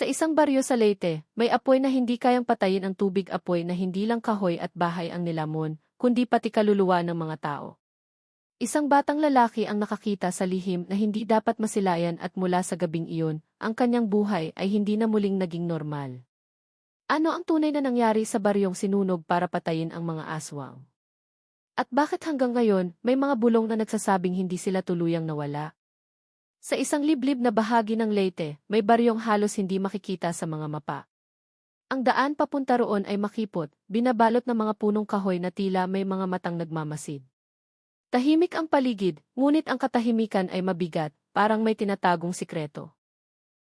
Sa isang baryo sa Leyte, may apoy na hindi kayang patayin ang tubig apoy na hindi lang kahoy at bahay ang nilamon, kundi pati kaluluwa ng mga tao. Isang batang lalaki ang nakakita sa lihim na hindi dapat masilayan at mula sa gabing iyon, ang kanyang buhay ay hindi na muling naging normal. Ano ang tunay na nangyari sa baryong sinunog para patayin ang mga aswang? At bakit hanggang ngayon, may mga bulong na nagsasabing hindi sila tuluyang nawala? Sa isang liblib na bahagi ng Leyte, may baryong halos hindi makikita sa mga mapa. Ang daan papunta roon ay makipot, binabalot ng mga punong kahoy na tila may mga matang nagmamasid. Tahimik ang paligid, ngunit ang katahimikan ay mabigat, parang may tinatagong sikreto.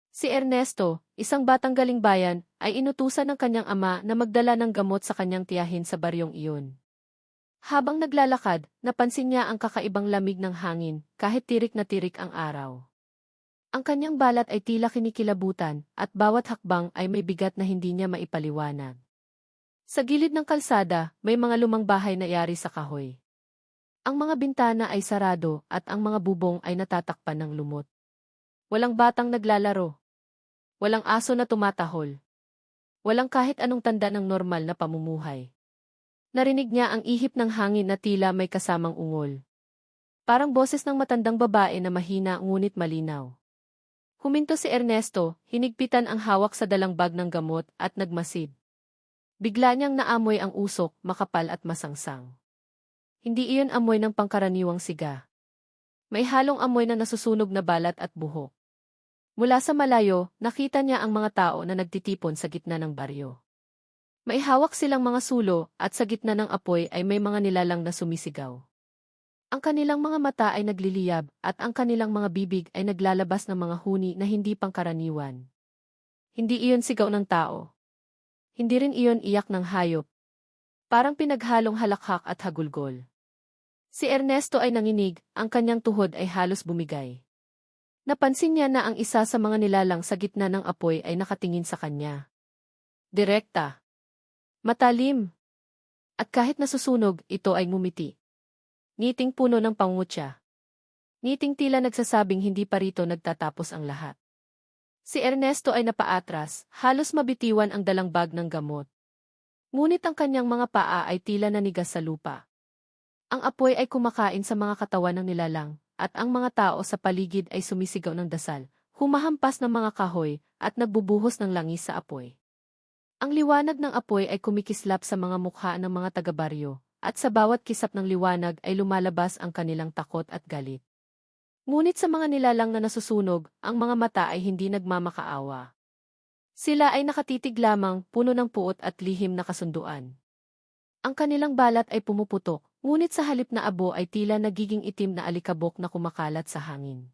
Si Ernesto, isang batang galing bayan, ay inutusan ng kanyang ama na magdala ng gamot sa kanyang tiyahin sa baryong iyon. Habang naglalakad, napansin niya ang kakaibang lamig ng hangin, kahit tirik na tirik ang araw. Ang kanyang balat ay tila kinikilabutan, at bawat hakbang ay may bigat na hindi niya maipaliwanag. Sa gilid ng kalsada, may mga lumang bahay na yari sa kahoy. Ang mga bintana ay sarado at ang mga bubong ay natatakpan ng lumot. Walang batang naglalaro. Walang aso na tumatahol. Walang kahit anong tanda ng normal na pamumuhay. Narinig niya ang ihip ng hangin na tila may kasamang ungol. Parang boses ng matandang babae na mahina ngunit malinaw. Huminto si Ernesto, hinigpitan ang hawak sa dalang bag ng gamot at nagmasid. Bigla niyang naamoy ang usok, makapal at masangsang. Hindi iyon amoy ng pangkaraniwang siga. May halong amoy na nasusunog na balat at buhok. Mula sa malayo, nakita niya ang mga tao na nagtitipon sa gitna ng baryo. May hawak silang mga sulo at sa gitna ng apoy ay may mga nilalang na sumisigaw. Ang kanilang mga mata ay nagliliyab at ang kanilang mga bibig ay naglalabas ng mga huni na hindi pangkaraniwan. Hindi iyon sigaw ng tao. Hindi rin iyon iyak ng hayop. Parang pinaghalong halakhak at hagulgol. Si Ernesto ay nanginig, ang kanyang tuhod ay halos bumigay. Napansin niya na ang isa sa mga nilalang sa gitna ng apoy ay nakatingin sa kanya. Direkta. Matalim. At kahit nasusunog, ito ay ngumiti. Ngiting puno ng pangutya. Ngiting tila nagsasabing hindi pa rito nagtatapos ang lahat. Si Ernesto ay napaatras, halos mabitiwan ang dalang bag ng gamot. Ngunit ang kanyang mga paa ay tila nanigas sa lupa. Ang apoy ay kumakain sa mga katawan ng nilalang, at ang mga tao sa paligid ay sumisigaw ng dasal, humahampas ng mga kahoy, at nagbubuhos ng langis sa apoy. Ang liwanag ng apoy ay kumikislap sa mga mukha ng mga taga-baryo, at sa bawat kisap ng liwanag ay lumalabas ang kanilang takot at galit. Ngunit sa mga nilalang na nasusunog, ang mga mata ay hindi nagmamakaawa. Sila ay nakatitig lamang, puno ng puot at lihim na kasunduan. Ang kanilang balat ay pumuputok, ngunit sa halip na abo ay tila nagiging itim na alikabok na kumakalat sa hangin.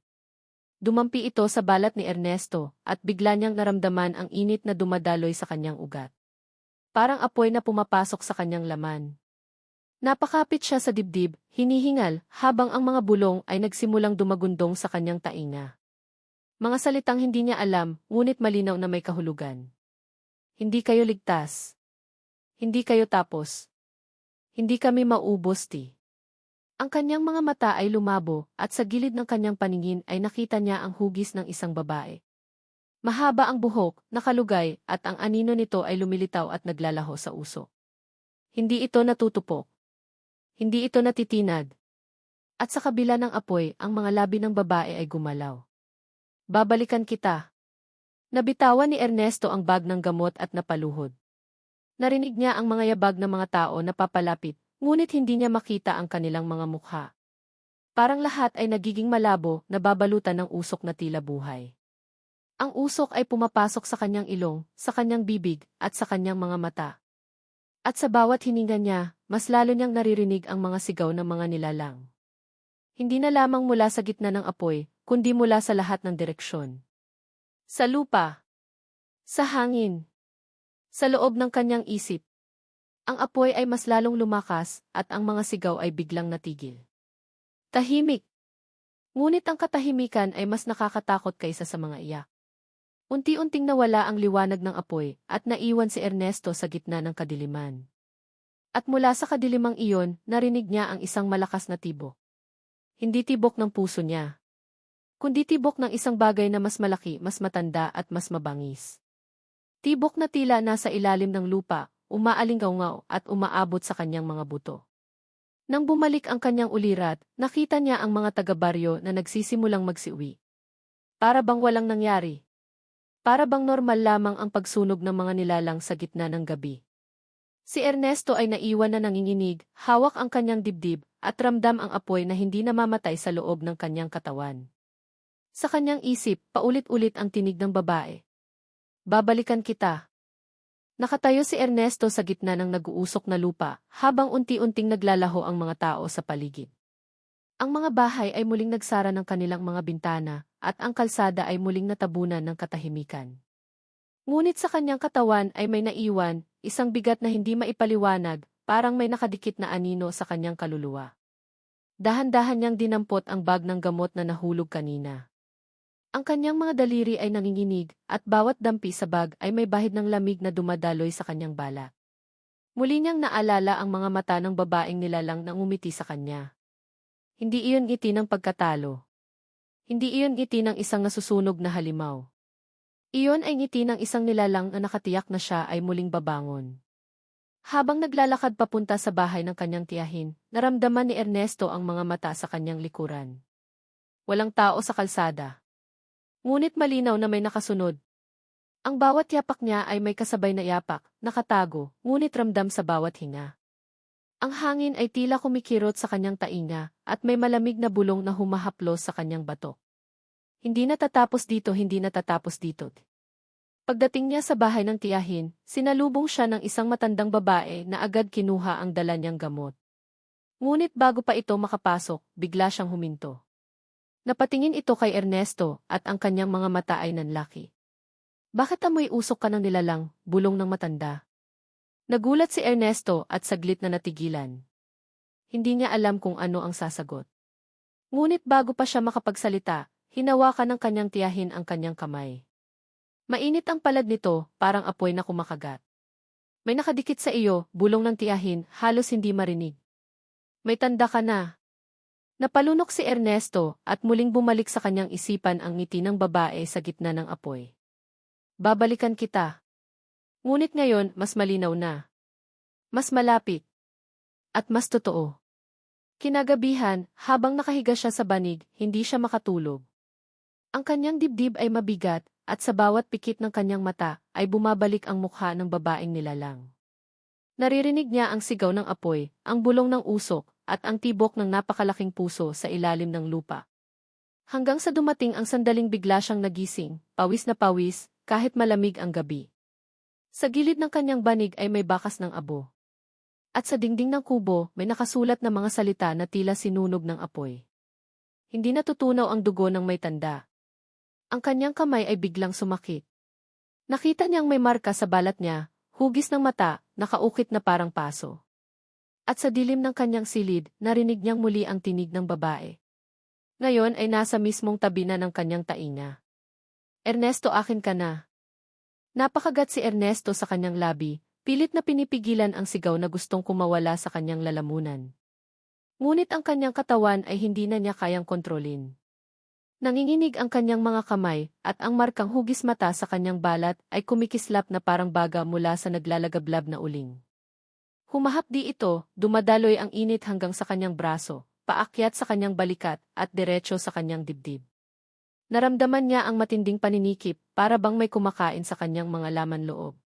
Dumampi ito sa balat ni Ernesto, at bigla niyang naramdaman ang init na dumadaloy sa kanyang ugat. Parang apoy na pumapasok sa kanyang laman. Napakapit siya sa dibdib, hinihingal, habang ang mga bulong ay nagsimulang dumagundong sa kanyang tainga. Mga salitang hindi niya alam, ngunit malinaw na may kahulugan. Hindi kayo ligtas. Hindi kayo tapos. Hindi kami maubos, ti. Ang kanyang mga mata ay lumabo at sa gilid ng kanyang paningin ay nakita niya ang hugis ng isang babae. Mahaba ang buhok, nakalugay, at ang anino nito ay lumilitaw at naglalaho sa uso. Hindi ito natutupok. Hindi ito natitinag. At sa kabila ng apoy, ang mga labi ng babae ay gumalaw. Babalikan kita. Nabitawan ni Ernesto ang bag ng gamot at napaluhod. Narinig niya ang mga yabag ng mga tao na papalapit, Ngunit hindi niya makita ang kanilang mga mukha. Parang lahat ay nagiging malabo, nababalutan ng usok na tila buhay. Ang usok ay pumapasok sa kanyang ilong, sa kanyang bibig, at sa kanyang mga mata. At sa bawat hininga niya, mas lalo niyang naririnig ang mga sigaw ng mga nilalang. Hindi na lamang mula sa gitna ng apoy, kundi mula sa lahat ng direksyon. Sa lupa. Sa hangin. Sa loob ng kanyang isip. Ang apoy ay mas lalong lumakas at ang mga sigaw ay biglang natigil. Tahimik. Ngunit ang katahimikan ay mas nakakatakot kaysa sa mga iyak. Unti-unting nawala ang liwanag ng apoy at naiwan si Ernesto sa gitna ng kadiliman. At mula sa kadilimang iyon, narinig niya ang isang malakas na tibok. Hindi tibok ng puso niya. Kundi tibok ng isang bagay na mas malaki, mas matanda at mas mabangis. Tibok na tila nasa ilalim ng lupa, umaalingaw at umaabot sa kanyang mga buto. Nang bumalik ang kanyang ulirat, nakita niya ang mga taga-baryo na nagsisimulang magsiuwi. Para bang walang nangyari. Para bang normal lamang ang pagsunog ng mga nilalang sa gitna ng gabi. Si Ernesto ay naiwan na nanginginig, hawak ang kanyang dibdib, at ramdam ang apoy na hindi namamatay sa loob ng kanyang katawan. Sa kanyang isip, paulit-ulit ang tinig ng babae. Babalikan kita. Nakatayo si Ernesto sa gitna ng nag-uusok na lupa, habang unti-unting naglalaho ang mga tao sa paligid. Ang mga bahay ay muling nagsara ng kanilang mga bintana, at ang kalsada ay muling natabunan ng katahimikan. Ngunit sa kanyang katawan ay may naiwan, isang bigat na hindi maipaliwanag, parang may nakadikit na anino sa kanyang kaluluwa. Dahan-dahan niyang dinampot ang bag ng gamot na nahulog kanina. Ang kanyang mga daliri ay nanginginig, at bawat dampi sa bag ay may bahid ng lamig na dumadaloy sa kanyang bala. Muli niyang naalala ang mga mata ng babaeng nilalang na umiti sa kanya. Hindi iyon ngiti ng pagkatalo. Hindi iyon ngiti ng isang nasusunog na halimaw. Iyon ay ngiti ng isang nilalang na nakatiyak na siya ay muling babangon. Habang naglalakad papunta sa bahay ng kanyang tiyahin, naramdaman ni Ernesto ang mga mata sa kanyang likuran. Walang tao sa kalsada. Ngunit malinaw na may nakasunod. Ang bawat yapak niya ay may kasabay na yapak, nakatago, ngunit ramdam sa bawat hinga. Ang hangin ay tila kumikirot sa kanyang tainga, at may malamig na bulong na humahaplos sa kanyang batok. Hindi natatapos dito, hindi natatapos dito. Pagdating niya sa bahay ng tiyahin, sinalubong siya ng isang matandang babae na agad kinuha ang dala niyang gamot. Ngunit bago pa ito makapasok, bigla siyang huminto. Napatingin ito kay Ernesto at ang kanyang mga mata ay nanlaki. Bakit amoy usok ka ng nilalang, bulong ng matanda? Nagulat si Ernesto at saglit na natigilan. Hindi niya alam kung ano ang sasagot. Ngunit bago pa siya makapagsalita, hinawakan ng kanyang tiyahin ang kanyang kamay. Mainit ang palad nito, parang apoy na kumakagat. May nakadikit sa iyo, bulong ng tiyahin, halos hindi marinig. May tanda ka na. Napalunok si Ernesto at muling bumalik sa kanyang isipan ang ngiti ng babae sa gitna ng apoy. Babalikan kita. Ngunit ngayon, mas malinaw na. Mas malapit. At mas totoo. Kinagabihan, habang nakahiga siya sa banig, hindi siya makatulog. Ang kanyang dibdib ay mabigat, at sa bawat pikit ng kanyang mata ay bumabalik ang mukha ng babaeng nilalang. Naririnig niya ang sigaw ng apoy, ang bulong ng usok, at ang tibok ng napakalaking puso sa ilalim ng lupa. Hanggang sa dumating ang sandaling bigla siyang nagising, pawis na pawis, kahit malamig ang gabi. Sa gilid ng kanyang banig ay may bakas ng abo. At sa dingding ng kubo, may nakasulat na mga salita na tila sinunog ng apoy. Hindi natutunaw ang dugo ng may tanda, ang kanyang kamay ay biglang sumakit. Nakita niyang may marka sa balat niya, hugis ng mata, nakaukit na parang paso. At sa dilim ng kanyang silid, narinig niyang muli ang tinig ng babae. Ngayon ay nasa mismong tabi na ng kanyang tainga. Ernesto akin ka na. Napakagat si Ernesto sa kanyang labi, pilit na pinipigilan ang sigaw na gustong kumawala sa kanyang lalamunan. Ngunit ang kanyang katawan ay hindi na niya kayang kontrolin. Nanginginig ang kanyang mga kamay, at ang markang hugis mata sa kanyang balat ay kumikislap na parang baga mula sa naglalagablab na uling. Humahapdi ito, dumadaloy ang init hanggang sa kanyang braso, paakyat sa kanyang balikat, at diretso sa kanyang dibdib. Naramdaman niya ang matinding paninikip, para bang may kumakain sa kanyang mga laman loob.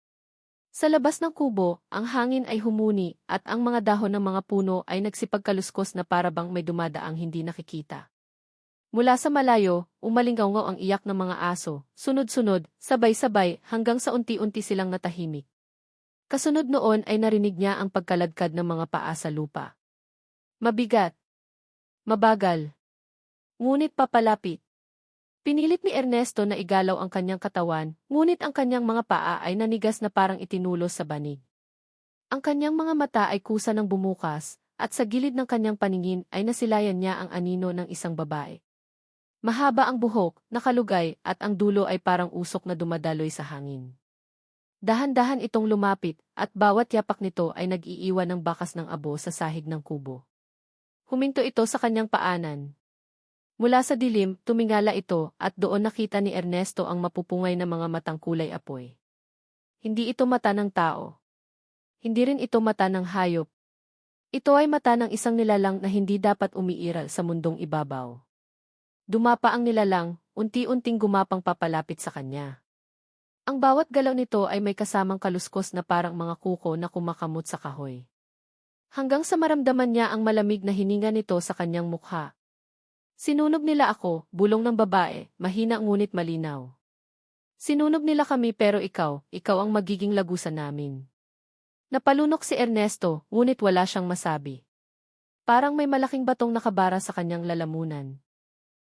Sa labas ng kubo, ang hangin ay humuni, at ang mga dahon ng mga puno ay nagsipagkaluskos na para bang may dumadaang hindi nakikita. Mula sa malayo, umalingaw ang iyak ng mga aso, sunod-sunod, sabay-sabay, hanggang sa unti-unti silang natahimik. Kasunod noon ay narinig niya ang pagkaladkad ng mga paa sa lupa. Mabigat. Mabagal. Ngunit papalapit. Pinilit ni Ernesto na igalaw ang kanyang katawan, ngunit ang kanyang mga paa ay nanigas na parang itinulos sa banig. Ang kanyang mga mata ay kusa ng bumukas, at sa gilid ng kanyang paningin ay nasilayan niya ang anino ng isang babae. Mahaba ang buhok, nakalugay, at ang dulo ay parang usok na dumadaloy sa hangin. Dahan-dahan itong lumapit, at bawat yapak nito ay nag-iiwan ng bakas ng abo sa sahig ng kubo. Huminto ito sa kanyang paanan. Mula sa dilim, tumingala ito, at doon nakita ni Ernesto ang mapupungay na mga matang kulay apoy. Hindi ito mata ng tao. Hindi rin ito mata ng hayop. Ito ay mata ng isang nilalang na hindi dapat umiiral sa mundong ibabaw. Dumapa ang nilalang, unti-unting gumapang papalapit sa kanya. Ang bawat galaw nito ay may kasamang kaluskos na parang mga kuko na kumakamot sa kahoy. Hanggang sa maramdaman niya ang malamig na hininga nito sa kanyang mukha. Sinunog nila ako, bulong ng babae, mahina ngunit malinaw. Sinunog nila kami pero ikaw, ikaw ang magiging lagusan namin. Napalunok si Ernesto, ngunit wala siyang masabi. Parang may malaking batong nakabara sa kanyang lalamunan.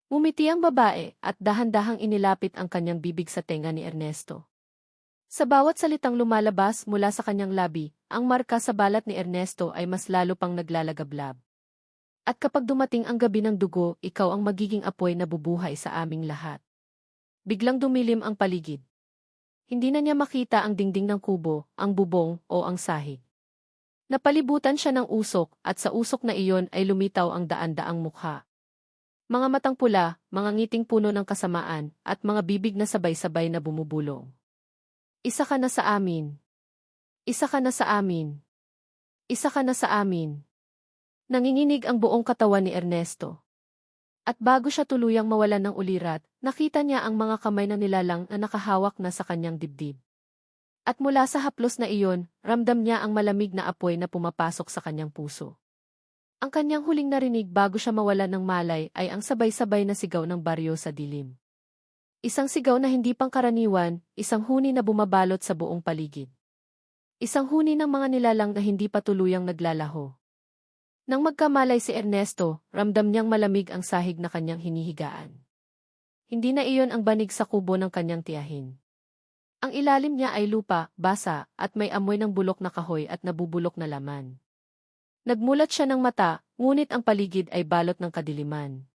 Umiti ang babae at dahan-dahang inilapit ang kanyang bibig sa tenga ni Ernesto. Sa bawat salitang lumalabas mula sa kanyang labi, ang marka sa balat ni Ernesto ay mas lalo pang naglalagablab. At kapag dumating ang gabi ng dugo, ikaw ang magiging apoy na bubuhay sa aming lahat. Biglang dumilim ang paligid. Hindi na niya makita ang dingding ng kubo, ang bubong, o ang sahig. Napalibutan siya ng usok, at sa usok na iyon ay lumitaw ang daan-daang mukha. Mga matang pula, mga ngiting puno ng kasamaan, at mga bibig na sabay-sabay na bumubulong. Isa ka na sa amin. Isa ka na sa amin. Isa ka na sa amin. Nanginginig ang buong katawan ni Ernesto. At bago siya tuluyang mawalan ng ulirat, nakita niya ang mga kamay na nilalang na nakahawak na sa kanyang dibdib. At mula sa haplos na iyon, ramdam niya ang malamig na apoy na pumapasok sa kanyang puso. Ang kanyang huling narinig bago siya mawala ng malay ay ang sabay-sabay na sigaw ng baryo sa dilim. Isang sigaw na hindi pangkaraniwan, isang huni na bumabalot sa buong paligid. Isang huni ng mga nilalang na hindi pa tuluyang naglalaho. Nang magkamalay si Ernesto, ramdam niyang malamig ang sahig na kanyang hinihigaan. Hindi na iyon ang banig sa kubo ng kanyang tiyahin. Ang ilalim niya ay lupa, basa, at may amoy ng bulok na kahoy at nabubulok na laman. Nagmulat siya ng mata, ngunit ang paligid ay balot ng kadiliman.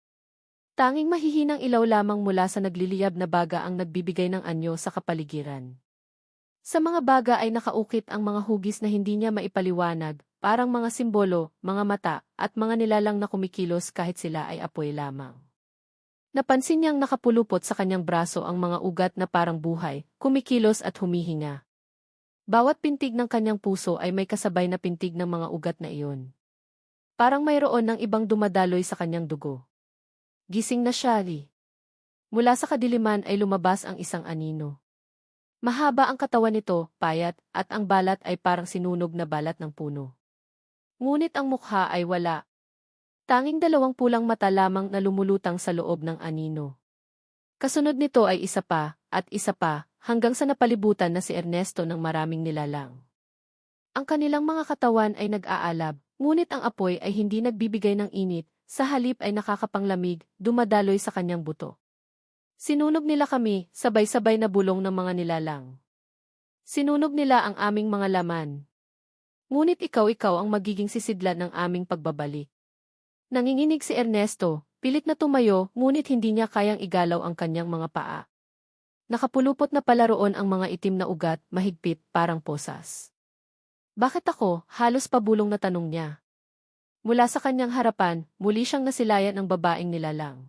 Tanging mahihinang ilaw lamang mula sa nagliliyab na baga ang nagbibigay ng anyo sa kapaligiran. Sa mga baga ay nakaukit ang mga hugis na hindi niya maipaliwanag, parang mga simbolo, mga mata, at mga nilalang na kumikilos kahit sila ay apoy lamang. Napansin niyang nakapulupot sa kanyang braso ang mga ugat na parang buhay, kumikilos at humihinga. Bawat pintig ng kanyang puso ay may kasabay na pintig ng mga ugat na iyon. Parang mayroon ng ibang dumadaloy sa kanyang dugo. Gising na siya, Lee. Mula sa kadiliman ay lumabas ang isang anino. Mahaba ang katawan nito, payat, at ang balat ay parang sinunog na balat ng puno. Ngunit ang mukha ay wala. Tanging dalawang pulang mata lamang na lumulutang sa loob ng anino. Kasunod nito ay isa pa, at isa pa, hanggang sa napalibutan na si Ernesto ng maraming nilalang. Ang kanilang mga katawan ay nag-aalab, ngunit ang apoy ay hindi nagbibigay ng init, sa halip ay nakakapanglamig, dumadaloy sa kanyang buto. Sinunog nila kami, sabay-sabay na bulong ng mga nilalang. Sinunog nila ang aming mga laman. Ngunit ikaw-ikaw ang magiging sisidlan ng aming pagbabalik. Nanginginig si Ernesto, pilit na tumayo, ngunit hindi niya kayang igalaw ang kanyang mga paa. Nakapulupot na pala ang mga itim na ugat, mahigpit, parang posas. Bakit ako? Halos pabulong na tanong niya. Mula sa kanyang harapan, muli siyang nasilayan ng babaeng nilalang.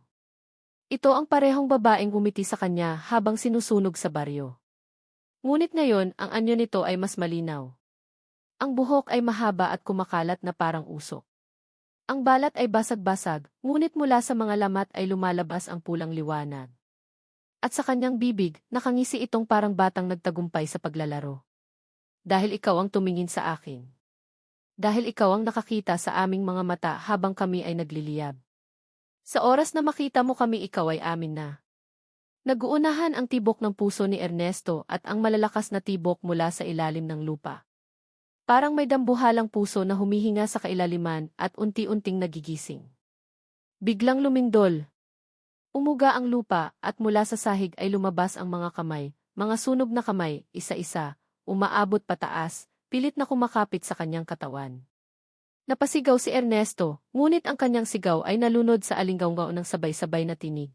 Ito ang parehong babaeng umiti sa kanya habang sinusunog sa baryo. Ngunit ngayon, ang anyo nito ay mas malinaw. Ang buhok ay mahaba at kumakalat na parang usok. Ang balat ay basag-basag, ngunit mula sa mga lamat ay lumalabas ang pulang liwanag. At sa kanyang bibig, nakangisi itong parang batang nagtagumpay sa paglalaro. Dahil ikaw ang tumingin sa akin. Dahil ikaw ang nakakita sa aming mga mata habang kami ay nagliliyab. Sa oras na makita mo kami ikaw ay amin na. Naguunahan ang tibok ng puso ni Ernesto at ang malalakas na tibok mula sa ilalim ng lupa. Parang may dambuhalang puso na humihinga sa kailaliman at unti-unting nagigising. Biglang lumindol, Umuga ang lupa at mula sa sahig ay lumabas ang mga kamay, mga sunog na kamay, isa-isa, umaabot pataas, pilit na kumakapit sa kanyang katawan. Napasigaw si Ernesto, ngunit ang kanyang sigaw ay nalunod sa alinggaw ng sabay-sabay na tinig.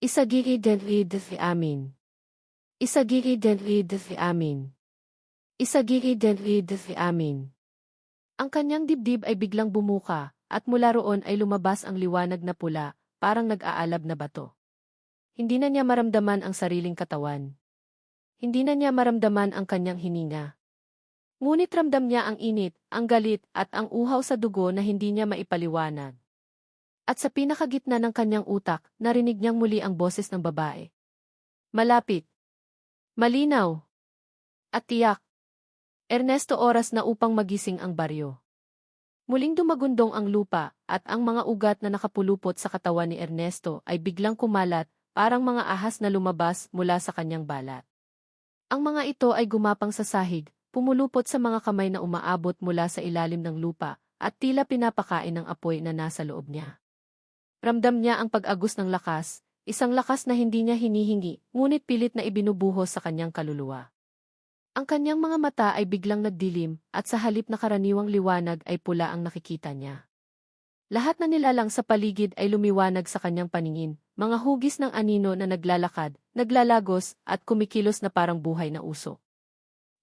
Isagiri denrid fi amin. Isagiri denrid fi amin. Isagiri denrid fi amin. Ang kanyang dibdib ay biglang bumuka, at mula roon ay lumabas ang liwanag na pula, parang nag-aalab na bato. Hindi na niya maramdaman ang sariling katawan. hindi na niya maramdaman ang kanyang hininga. Ngunit ramdam niya ang init, ang galit, at ang uhaw sa dugo na hindi niya maipaliwanag. At sa pinakagitna ng kanyang utak, narinig niyang muli ang boses ng babae. Malapit. Malinaw. At tiyak. Ernesto oras na upang magising ang baryo. Muling dumagundong ang lupa, at ang mga ugat na nakapulupot sa katawan ni Ernesto ay biglang kumalat, parang mga ahas na lumabas mula sa kanyang balat. Ang mga ito ay gumapang sa sahig, pumulupot sa mga kamay na umaabot mula sa ilalim ng lupa, at tila pinapakain ng apoy na nasa loob niya. Ramdam niya ang pag-agos ng lakas, isang lakas na hindi niya hinihingi, ngunit pilit na ibinubuhos sa kanyang kaluluwa. Ang kanyang mga mata ay biglang nagdilim, at sa halip na karaniwang liwanag ay pula ang nakikita niya. Lahat na nilalang sa paligid ay lumiwanag sa kanyang paningin, mga hugis ng anino na naglalakad, naglalagos, at kumikilos na parang buhay na uso.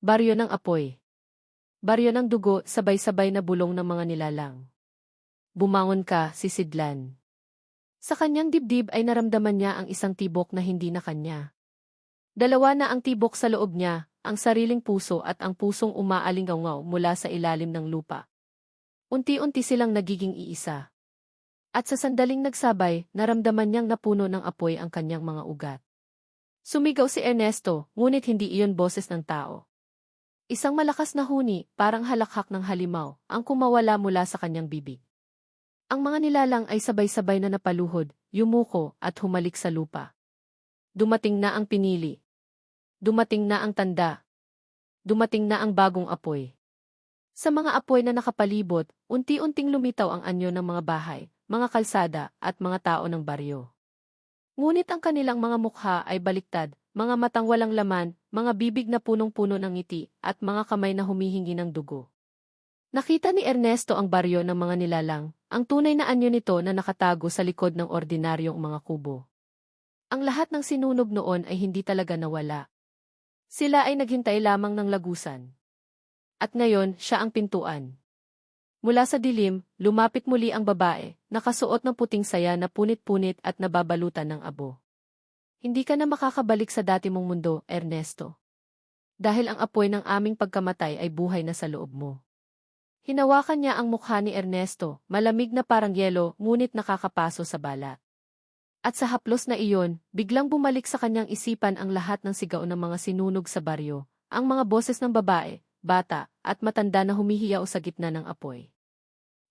Baryo ng apoy. Baryo ng dugo, sabay-sabay na bulong ng mga nilalang. Bumangon ka, si Sidlan. Sa kanyang dibdib ay naramdaman niya ang isang tibok na hindi na kanya. Dalawa na ang tibok sa loob niya, ang sariling puso at ang pusong umaalingaw mula sa ilalim ng lupa. Unti-unti silang nagiging iisa. At sa sandaling nagsabay, naramdaman niyang napuno ng apoy ang kanyang mga ugat. Sumigaw si Ernesto, ngunit hindi iyon boses ng tao. Isang malakas na huni, parang halakhak ng halimaw, ang kumawala mula sa kanyang bibig. Ang mga nilalang ay sabay-sabay na napaluhod, yumuko, at humalik sa lupa. Dumating na ang pinili, Dumating na ang tanda. Dumating na ang bagong apoy. Sa mga apoy na nakapalibot, unti-unting lumitaw ang anyo ng mga bahay, mga kalsada, at mga tao ng baryo. Ngunit ang kanilang mga mukha ay baliktad, mga matang walang laman, mga bibig na punong-puno ng ngiti, at mga kamay na humihingi ng dugo. Nakita ni Ernesto ang baryo ng mga nilalang, ang tunay na anyo nito na nakatago sa likod ng ordinaryong mga kubo. Ang lahat ng sinunog noon ay hindi talaga nawala. Sila ay naghintay lamang ng lagusan. At ngayon, siya ang pintuan. Mula sa dilim, lumapit muli ang babae, nakasuot ng puting saya na punit-punit at nababalutan ng abo. Hindi ka na makakabalik sa dati mong mundo, Ernesto. Dahil ang apoy ng aming pagkamatay ay buhay na sa loob mo. Hinawakan niya ang mukha ni Ernesto, malamig na parang yelo, ngunit nakakapaso sa balat. At sa haplos na iyon, biglang bumalik sa kanyang isipan ang lahat ng sigaw ng mga sinunog sa baryo, ang mga boses ng babae, bata, at matanda na humihiyaw sa gitna ng apoy.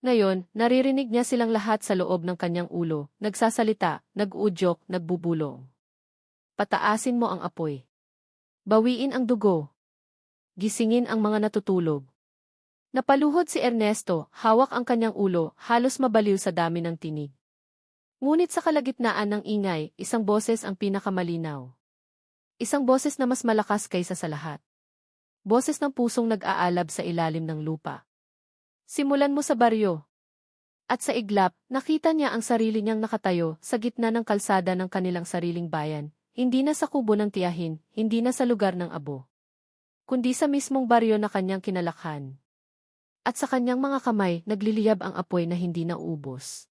Ngayon, naririnig niya silang lahat sa loob ng kanyang ulo, nagsasalita, nag-uudyok, nagbubulong. Pataasin mo ang apoy. Bawiin ang dugo. Gisingin ang mga natutulog. Napaluhod si Ernesto, hawak ang kanyang ulo, halos mabaliw sa dami ng tinig. Ngunit sa kalagitnaan ng ingay, isang boses ang pinakamalinaw. Isang boses na mas malakas kaysa sa lahat. Boses ng pusong nag-aalab sa ilalim ng lupa. Simulan mo sa baryo. At sa iglap, nakita niya ang sarili niyang nakatayo sa gitna ng kalsada ng kanilang sariling bayan, hindi na sa kubo ng tiyahin, hindi na sa lugar ng abo. Kundi sa mismong baryo na kanyang kinalakhan. At sa kanyang mga kamay, nagliliyab ang apoy na hindi na uubos.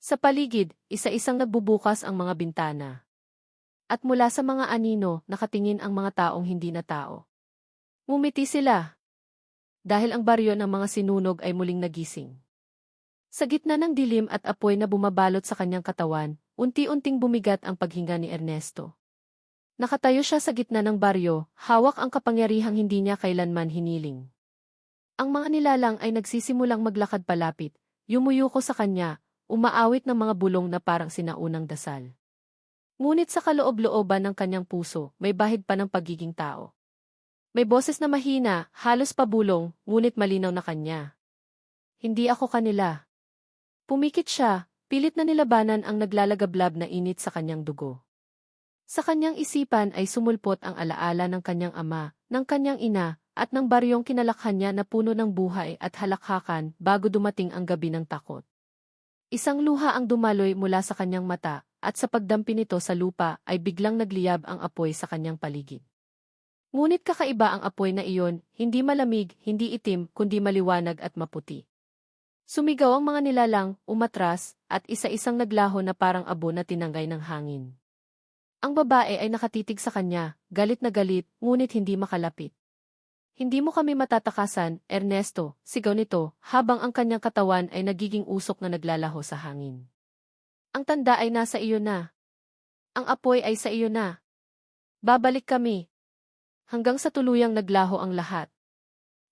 Sa paligid, isa-isang nagbubukas ang mga bintana. At mula sa mga anino, nakatingin ang mga taong hindi na tao. Ngumiti sila. Dahil ang baryo ng mga sinunog ay muling nagising. Sa gitna ng dilim at apoy na bumabalot sa kanyang katawan, unti-unting bumigat ang paghinga ni Ernesto. Nakatayo siya sa gitna ng baryo, hawak ang kapangyarihang hindi niya kailanman hiniling. Ang mga nilalang ay nagsisimulang maglakad palapit, yumuyuko sa kanya, umaawit ng mga bulong na parang sinaunang dasal. Ngunit sa kaloob-looban ng kanyang puso, may bahid pa ng pagiging tao. May boses na mahina, halos pabulong, ngunit malinaw na kanya. Hindi ako kanila. Pumikit siya, pilit na nilabanan ang naglalagablab na init sa kanyang dugo. Sa kanyang isipan ay sumulpot ang alaala ng kanyang ama, ng kanyang ina, at ng baryong kinalakhan niya na puno ng buhay at halakhakan bago dumating ang gabi ng takot. Isang luha ang dumaloy mula sa kanyang mata, at sa pagdampi nito sa lupa ay biglang nagliyab ang apoy sa kanyang paligid. Ngunit kakaiba ang apoy na iyon, hindi malamig, hindi itim, kundi maliwanag at maputi. Sumigaw ang mga nilalang, umatras, at isa-isang naglaho na parang abo na tinanggay ng hangin. Ang babae ay nakatitig sa kanya, galit na galit, ngunit hindi makalapit. Hindi mo kami matatakasan, Ernesto, sigaw nito, habang ang kanyang katawan ay nagiging usok na naglalaho sa hangin. Ang tanda ay nasa iyo na. Ang apoy ay sa iyo na. Babalik kami. Hanggang sa tuluyang naglaho ang lahat.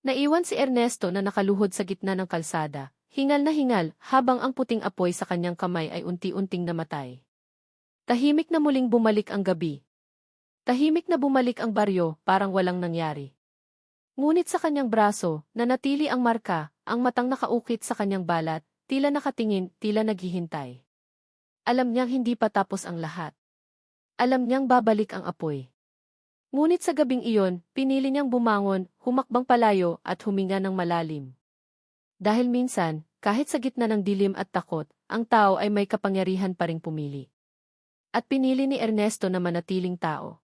Naiwan si Ernesto na nakaluhod sa gitna ng kalsada, hingal na hingal habang ang puting apoy sa kanyang kamay ay unti-unting namatay. Tahimik na muling bumalik ang gabi. Tahimik na bumalik ang baryo, parang walang nangyari. Ngunit sa kanyang braso, nanatili ang marka, ang matang nakaukit sa kanyang balat, tila nakatingin, tila naghihintay. Alam niyang hindi pa tapos ang lahat. Alam niyang babalik ang apoy. Ngunit sa gabing iyon, pinili niyang bumangon, humakbang palayo at huminga ng malalim. Dahil minsan, kahit sa gitna ng dilim at takot, ang tao ay may kapangyarihan pa ring pumili. At pinili ni Ernesto na manatiling tao.